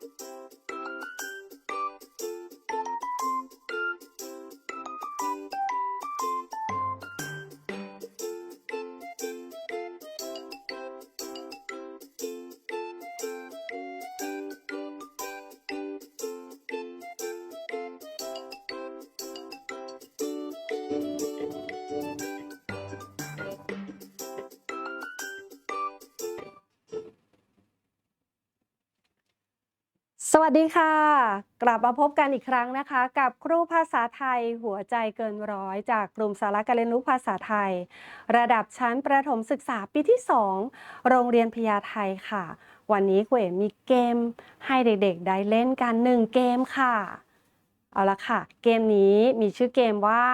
Thank you. วัสดีค่ะ กลับมาพบกันอีกครั้งนะคะ กับครูภาษาไทยหัวใจเกินร้อย จากกลุ่มสาระการเรียนรู้ภาษาไทย ระดับชั้นประถมศึกษาปีที่ 2 โรงเรียนพญาไทค่ะ วันนี้ครูเอ๋มีเกมให้เด็กๆ ได้เล่นกัน1เกมค่ะ เอาละค่ะ เกมนี้มีชื่อเกมว่า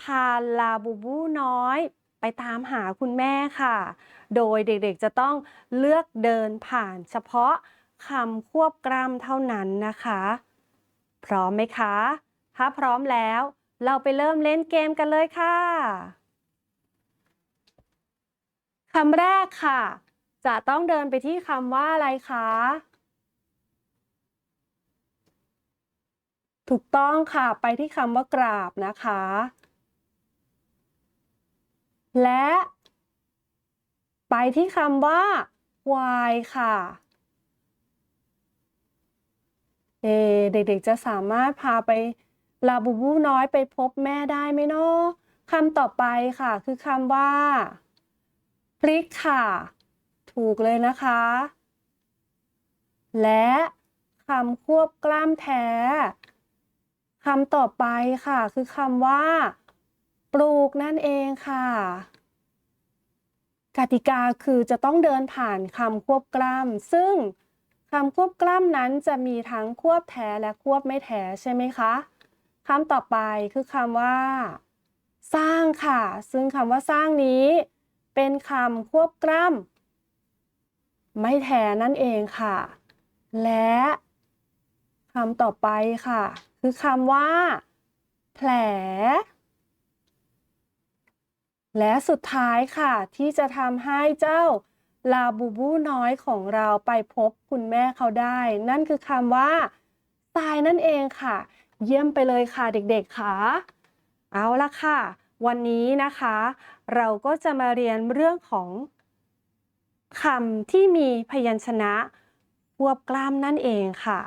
พาลาบูบูน้อย ไปตามหาคุณแม่ค่ะ โดยเด็กๆจะต้องเลือกเดินผ่านเฉพาะ คำควบกล้ำเท่านั้นนะคะ พร้อมไหมคะ ถ้าพร้อมแล้ว เราไปเริ่มเล่นเกมกันเลยค่ะคำแรกค่ะ จะต้องเดินไปที่คำว่าอะไรคะ ถูกต้องค่ะไปที่คำว่ากราบนะคะ และ ไปที่คำว่า ควายค่ะ เอเด็กๆจะสามารถพาไปลาบูบูน้อยไปพบแม่ได้ไหมเนาะคำต่อไปค่ะ คือคำว่าพริกค่ะ ถูกเลยนะคะ และคำควบกล้ามแท้คำต่อไปค่ะ คือคำว่า ปลูกนั่นเองค่ะ กติกาคือจะต้องเดินผ่านคำควบกล้ำซึ่ง คำควบกล้ำนั้นจะมีทั้งควบแท้และควบไม่แท้ใช่ไหมคะคำต่อไปคือคำว่า สร้างค่ะ ซึ่งคำว่าสร้างนี้ เป็นคำควบกล้ำไม่แท้นั่นเองค่ะ และคำต่อไปค่ะ คือคำว่า แผล และสุดท้ายค่ะ ที่จะทำให้เจ้า ลาบูบูน้อยของเราไปพบคุณแม่เขาได้ นั่นคือคำว่าตายนั่นเองค่ะ เยี่ยมไปเลยค่ะเด็กๆค่ะเอาละค่ะ วันนี้นะคะ เราก็จะมาเรียนเรื่องของคำที่มีพยัญชนะควบกล้ามนั่นเองค่ะ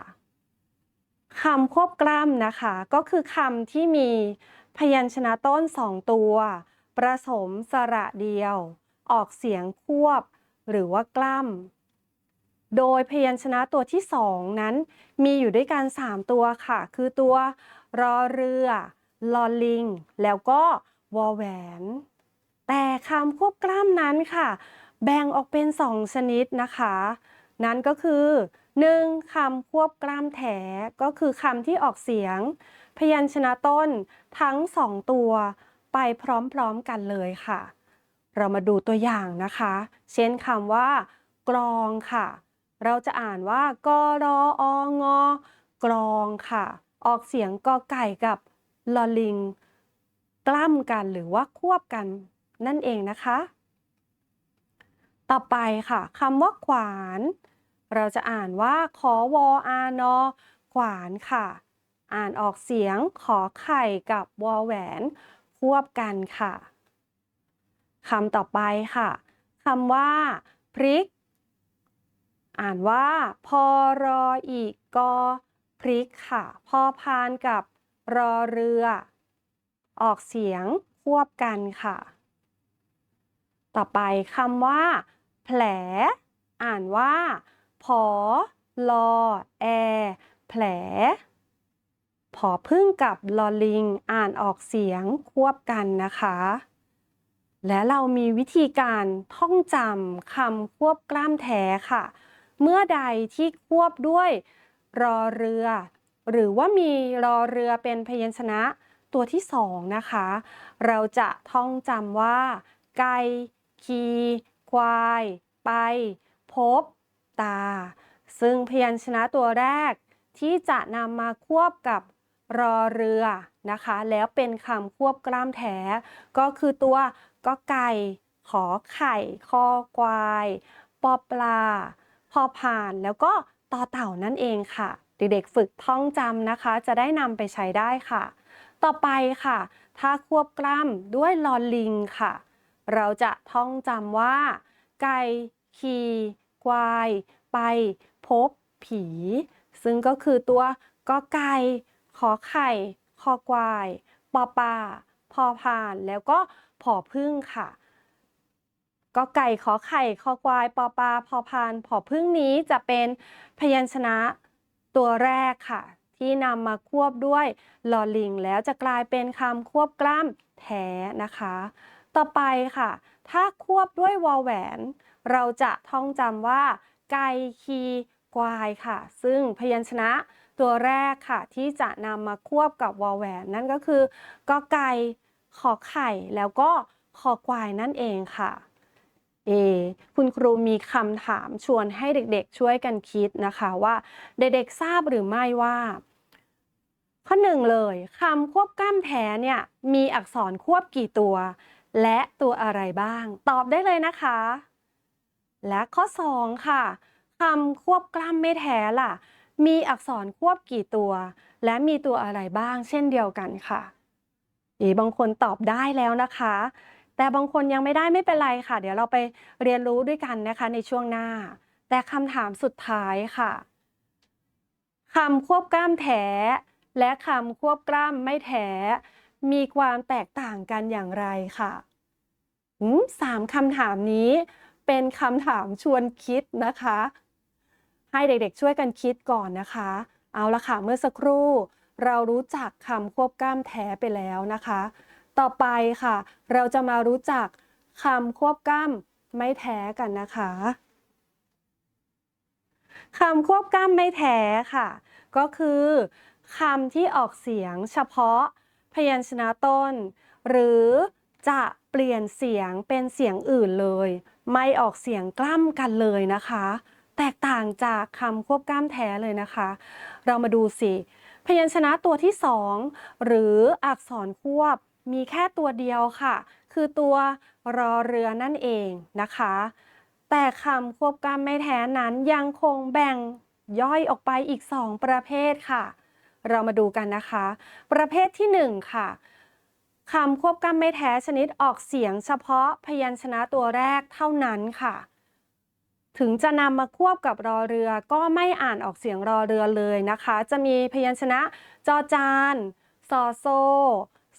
คำควบกล้ามนะคะ ก็คือคำที่มีพยัญชนะต้นสองตัว ประสมสระเดียว ออกเสียงควบ หรือว่ากล้ำโดยพยัญชนะตัวที่สองนั้น มีอยู่ด้วยกัน 3 ตัวค่ะ คือตัวรอเรือ ลอลิง แล้วก็วอแหวน แต่คำควบกล้ำนั้นค่ะ แบ่งออกเป็น 2 ชนิดนะคะ นั่นก็คือ 1. คำควบกล้ำแถก็คือคำที่ออกเสียง พยัญชนะต้นทั้งสองตัวไปพร้อมๆกันเลยค่ะ เรามาดูตัวอย่างนะคะ เช่นคำว่า กรองค่ะ เราจะอ่านว่ากรอองกรองค่ะ ออกเสียงกอไก่กับลอลิง กล้ำกันหรือว่าควบกันนั่นเองนะคะ ต่อไปค่ะคำว่าขวาน เราจะอ่านว่าขอวออานอขวานค่ะ อ่านออกเสียงขอไข่กับวอแหวน ควบกันค่ะ คำต่อไปค่ะคำว่า พริก อ่านว่า พอรออีกกอพริกค่ะ พอพานกับรอเรือ ออกเสียงควบกันค่ะ ต่อไปคำว่า แผล อ่านว่าพอลอแอ แผล ผอพึ่งกับลอลิง อ่านออกเสียงควบกันนะคะ และเรามีวิธีการท่องจำคำควบกล้ามแท้ค่ะ เมื่อใดที่ควบด้วยรอเรือ หรือว่ามีรอเรือเป็นพยัญชนะตัวที่สองนะคะ เราจะท่องจำว่า ไก่คีควาย ไป พบ ตา ซึ่งพยัญชนะตัวแรก ที่จะนำมาควบกับรอเรือนะคะ แล้วเป็นคำควบกล้ามแท้ ก็คือตัว ก็ไก่ ขอไข่ คอควาย ปอปลา พอผ่าน แล้วก็ต่อเต่านั่นเองค่ะ เด็กๆฝึกท่องจำนะคะ จะได้นำไปใช้ได้ค่ะ ต่อไปค่ะ ถ้าควบกล้ำด้วยลอลิงค่ะ เราจะท่องจำว่า ไก่ขี่ควาย ไป พบ ผี ซึ่งก็คือตัวกอไก่ขอไข่ คอควาย ปอปลา อพานแล้วก็ผอพึ่งค่ะกอไก่ขอไข่คอควายปอปลาพอพานผอพึ่งนี้จะเป็นพยัญชนะตัวแรกค่ะ ที่นำมาควบด้วยลอลิง แล้วจะกลายเป็นคำควบกล้ำแท้นะคะ ต่อไปค่ะ ถ้าควบด้วยวอแหวน เราจะท่องจำว่า ไก่คีควายค่ะ ซึ่งพยัญชนะตัวแรกค่ะ ที่จะนำมาควบกับวอแหวน นั่นก็คือกอไก่ ขอไข่แล้วก็คอควายนั่นเองค่ะ เอ คุณครูมีคำถามชวนให้เด็กๆช่วยกันคิดนะคะว่า เด็กๆทราบหรือไม่ว่า ข้อหนึ่งเลยคำควบกล้ำแท้เนี่ยมีอักษรควบกี่ตัว และตัวอะไรบ้าง ตอบได้เลยนะคะ และข้อ 2 ค่ะคำควบกล้ำไม่แท้ล่ะ มีอักษรควบกี่ตัว และมีตัวอะไรบ้าง เช่นเดียวกันค่ะ อบางคนตอบได้แล้วนะคะ แต่บางคนยังไม่ได้ไม่เป็นไรค่ะ เดี๋ยวเราไปเรียนรู้ด้วยกันนะคะในช่วงหน้า แต่คำถามสุดท้ายค่ะคำควบกล้ำแท้และคำควบกล้ำไม่แท้มีความแตกต่างกันอย่างไรค่ะสามคำถามนี้เป็นคำถามชวนคิดนะคะ ให้เด็กๆช่วยกันคิดก่อนนะคะ เอาละค่ะเมื่อสักครู่ เรารู้จักคำควบกล้ำแท้ไปแล้วนะคะ ต่อไปค่ะ เราจะมารู้จักคำควบกล้ำไม่แท้กันนะคะคำควบกล้ำไม่แท้ค่ะ ก็คือคำที่ออกเสียงเฉพาะพยัญชนะต้น หรือจะเปลี่ยนเสียงเป็นเสียงอื่นเลย ไม่ออกเสียงกล้ำกันเลยนะคะ แตกต่างจากคำควบกล้ำแท้เลยนะคะ เรามาดูสิ พยัญชนะตัวที่สองหรืออักษรควบมีแค่ตัวเดียวค่ะ คือตัวรอเรือนั่นเองนะคะ แต่คำควบกล้ำไม่แท้นั้นยังคงแบ่งย่อยออกไปอีก 2 ประเภทค่ะ เรามาดูกันนะคะ ประเภทที่ 1 ค่ะคำควบกล้ำไม่แท้ชนิดออกเสียงเฉพาะพยัญชนะตัวแรกเท่านั้นค่ะ ถึงจะนำมาควบกับรอเรือก็ไม่อ่านออกเสียงรอเรือเลยนะคะ จะมีพยัญชนะจอจานสอโซ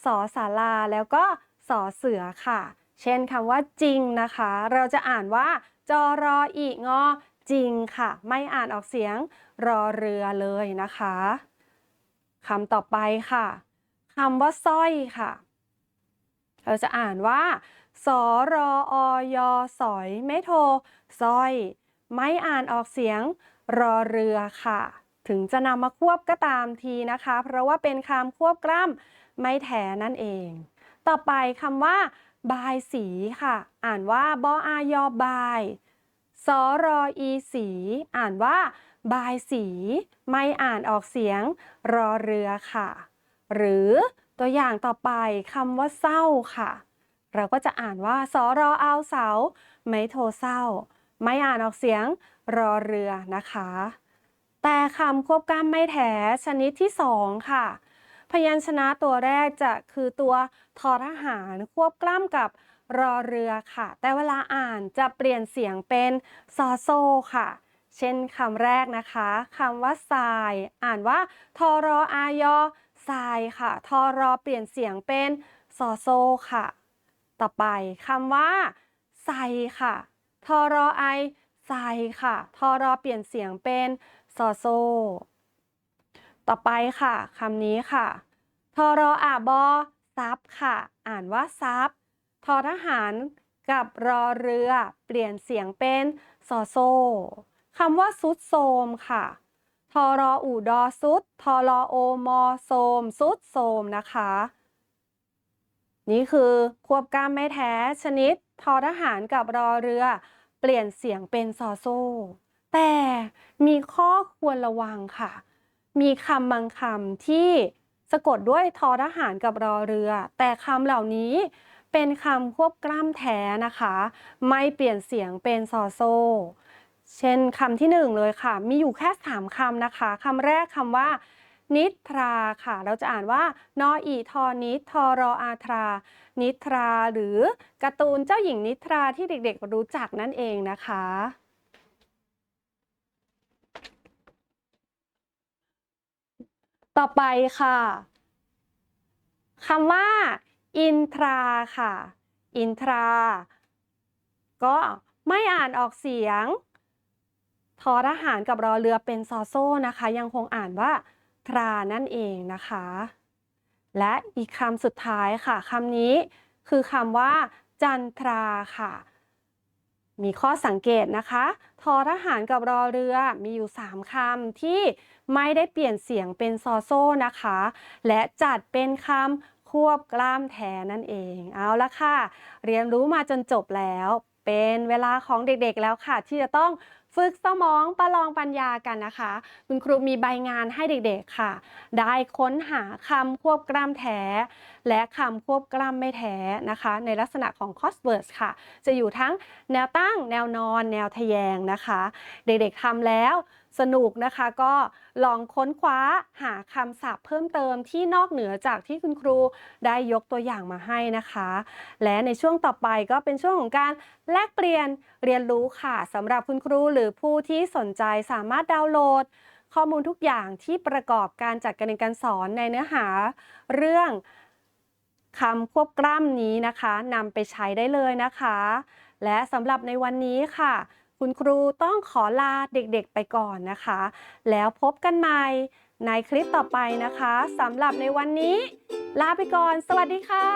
สอสาราแล้วก็สอเสือค่ะ เช่นคำว่าจริงนะคะ เราจะอ่านว่าจอรออีงอจริงค่ะ ไม่อ่านออกเสียงรอเรือเลยนะคะคำต่อไปค่ะคำว่าสร้อยค่ะ เราจะอ่านว่า สอรออยสอยไม่โทร้อย ไม่อ่านออกเสียง รอเรือค่ะ ถึงจะนำมาควบก็ตามทีนะคะ เพราะว่าเป็นคำควบกล้ำไม่แท้นั่นเอง ต่อไปคำว่า บายสีค่ะ อ่านว่าบออายอบายสอรออีสี อ่านว่า บายสี ไม่อ่านออกเสียง รอเรือค่ะ หรือตัวอย่างต่อไปคำว่าเศร้าค่ะ เราก็จะอ่านว่าสอรอเอาเสา ไม่โทเศร้า ไม่อ่านออกเสียงรอเรือนะคะ แต่คำควบกล้ำไม่แท้ชนิดที่สองค่ะ พยัญชนะตัวแรกจะคือตัวทอทหารควบกล้ำกับรอเรือค่ะ แต่เวลาอ่านจะเปลี่ยนเสียงเป็นซอโซค่ะ เช่นคำแรกนะคะคำว่าทราย อ่านว่าทอรออายอทรายค่ะ ทอรอเปลี่ยนเสียงเป็นซอโซค่ะ ต่อไปคำว่า ใส่ค่ะ ทอรอไอใส่ค่ะ ทอรอเปลี่ยนเสียงเป็นซอโซ ต่อไปค่ะคำนี้ค่ะ ทอรออาบอซับค่ะ อ่านว่าซับทอทหารกับรอเรือ เปลี่ยนเสียงเป็นซอโซคำว่าซุดโซมค่ะ ทอรออูดอซุด ทอรอโอมอโซมซุดโซมนะคะ นี่คือควบกล้ามไม่แท้ชนิดทอทหารกับรอเรือ เปลี่ยนเสียงเป็นซอโซแต่มีข้อควรระวังค่ะ มีคำบางคำที่สะกดด้วยทอทหารกับรอเรือ แต่คำเหล่านี้เป็นคำควบกล้ำแท้นะคะ ไม่เปลี่ยนเสียงเป็นซอโซ เช่นคำที่หนึ่งเลยค่ะ มีอยู่แค่สามคำนะคะคำแรกคำว่า นิทราค่ะ เราจะอ่านว่านออีทอนิทอรออาทรา นิทราหรือการ์ตูนเจ้าหญิงนิทราที่เด็กๆรู้จักนั่นเองนะคะต่อไปค่ะคำว่า อินทราค่ะ อินทรา ก็ไม่อ่านออกเสียง ทอทหารกับรอเรือเป็นซอโซ่นะคะ ยังคงอ่านว่า รานั่นเองนะคะ และอีกคำสุดท้ายค่ะคำนี้คือคำว่า จันทราค่ะ มีข้อสังเกตนะคะทอทหารกับรอเรือมีอยู่ 3คำที่ไม่ได้เปลี่ยนเสียงเป็นซอโซ่นะคะ และจัดเป็นคำควบกล้ามแทนนั่นเอง เอาละค่ะ เรียนรู้มาจนจบแล้ว เป็นเวลาของเด็กๆแล้วค่ะ ที่จะต้องฝึกสมองประลองปัญญากันนะคะ คุณครูมีใบงานให้เด็กๆค่ะ ได้ค้นหาคำควบกล้ามแท้ และคำควบกล้ามไม่แท้นะคะ ในลักษณะของ crosswords ค่ะ จะอยู่ทั้งแนวตั้ง แนวนอน แนวทะแยงนะคะ เด็กๆทำแล้วสนุกนะคะก็ลองค้นคว้าหาคำศัพท์เพิ่มเติมที่นอกเหนือจากที่คุณครูได้ยกตัวอย่างมาให้นะคะ และในช่วงต่อไปก็เป็นช่วงของการแลกเปลี่ยนเรียนรู้ค่ะสำหรับคุณครูหรือผู้ที่สนใจสามารถดาวน์โหลด ข้อมูลทุกอย่างที่ประกอบการจัดการเรียนการสอนในเนื้อหาเรื่องคำควบกล้ำนี้นะคะนำไปใช้ได้เลยนะคะ และสำหรับในวันนี้ค่ะ คุณครูต้องขอลาเด็กๆไปก่อนนะคะ แล้วพบกันใหม่ในคลิปต่อไปนะคะสำหรับในวันนี้ ลาไปก่อน สวัสดีค่ะ